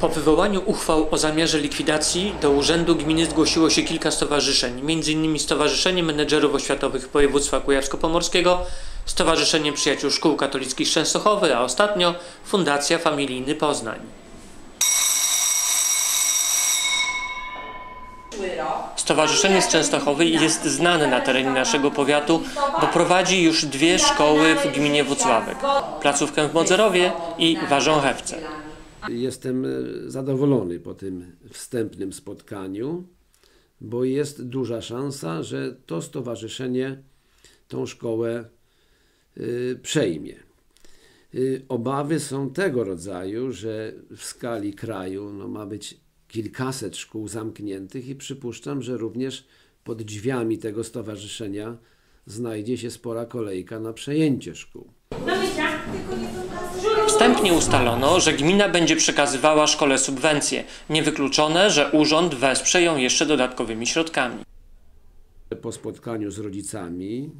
Po wywołaniu uchwał o zamiarze likwidacji do Urzędu Gminy zgłosiło się kilka stowarzyszeń, m.in. Stowarzyszenie Menedżerów Oświatowych Województwa Kujawsko-Pomorskiego, Stowarzyszenie Przyjaciół Szkół Katolickich Częstochowy, a ostatnio Fundacja Familijny Poznań. Stowarzyszenie z Częstochowy jest znane na terenie naszego powiatu, bo prowadzi już dwie szkoły w gminie Włocławek. Placówkę w Modzerowie i Warząchewce. Jestem e, zadowolony po tym wstępnym spotkaniu, bo jest duża szansa, że to stowarzyszenie tą szkołę y, przejmie. Y, Obawy są tego rodzaju, że w skali kraju no, ma być kilkaset szkół zamkniętych i przypuszczam, że również pod drzwiami tego stowarzyszenia znajdzie się spora kolejka na przejęcie szkół. Wstępnie ustalono, że gmina będzie przekazywała szkole subwencje. Niewykluczone, że urząd wesprze ją jeszcze dodatkowymi środkami. po spotkaniu z rodzicami,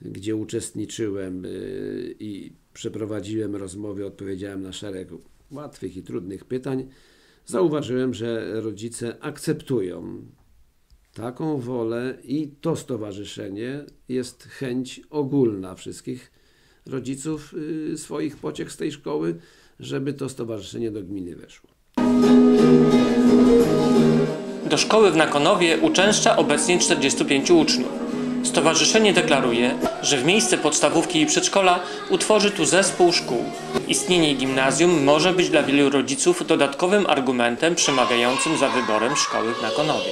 gdzie uczestniczyłem y, i przeprowadziłem rozmowy, odpowiedziałem na szereg łatwych i trudnych pytań, zauważyłem, że rodzice akceptują taką wolę i to stowarzyszenie jest chęć ogólna wszystkich rodziców y, swoich pociech z tej szkoły, żeby to stowarzyszenie do gminy weszło. Do szkoły w Nakonowie uczęszcza obecnie 45 uczniów. Stowarzyszenie deklaruje, że w miejsce podstawówki i przedszkola utworzy tu zespół szkół. Istnienie gimnazjum może być dla wielu rodziców dodatkowym argumentem przemawiającym za wyborem szkoły w Nakonowie.